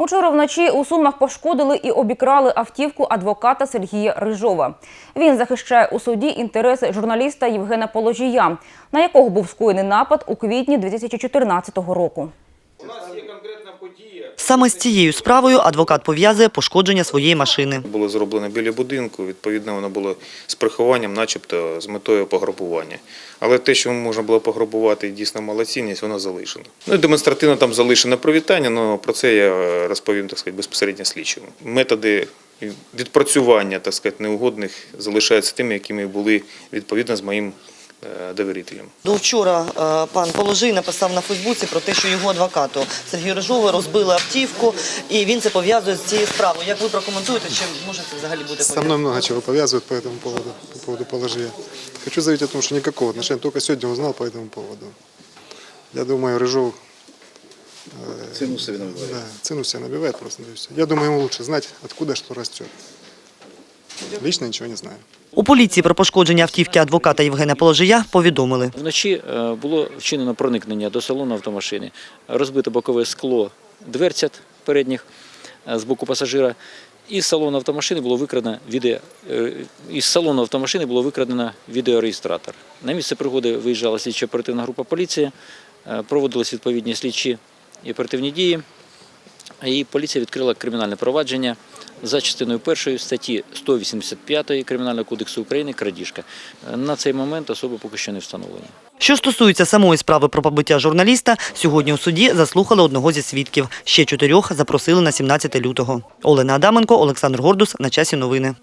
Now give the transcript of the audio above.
Учора вночі у Сумах пошкодили і обікрали автівку адвоката Сергія Рижова. Він захищає у суді інтереси журналіста Євгена Положія, на якого був скоєний напад у квітні 2014 року. Саме з цією справою адвокат пов'язує пошкодження своєї машини. Було зроблено біля будинку, відповідно, воно було з прихованням, начебто з метою пограбування. Але те, що можна було пограбувати дійсно мала цінність, воно залишено. Ну демонстративно там залишено привітання, але про це я е, розповім так сказати, безпосередньо слідчому. Методи відпрацювання так сказати, неугодних залишаються тими, якими були відповідно з моїм е, довірителем. До вчора е, пан Положий написав на Фейсбуці про те, що його адвокату Сергію Рижову розбили автівку, і він це пов'язує з цією справою. Як ви прокоментуєте, чи може це взагалі бути Со мной много чего повязывают по этому поводу, по поводу положения. Хочу заявить о том, что никакого отношения, только сегодня узнал по этому поводу. Я думаю, Рыжов Цену себе набивает. да, цену себе набивает просто. да и всё. Я думаю, ему лучше знать, откуда что растет. Лично ничего не знаю. У поліції про пошкодження автівки адвоката Євгена Положия повідомили. Вночі е, було вчинено проникнення до салону автомашини, розбите бокове скло дверцят передніх е, з боку пасажира. Із салону автомашини було викрадено відео, е, із салону автомашини було викрадено відеореєстратор. На місце пригоди виїжджала слідча оперативна група поліції, проводились відповідні слідчі і оперативні дії. І поліція відкрила кримінальне провадження за частиною першої статті 185 Кримінального кодексу України крадіжка. На цей момент особи поки що не встановлені. Що стосується самої справи про побиття журналіста, сьогодні у суді заслухали одного зі свідків. Ще чотирьох запросили на 17 лютого. Олена Адаменко, Олександр Гордус. На часі новини.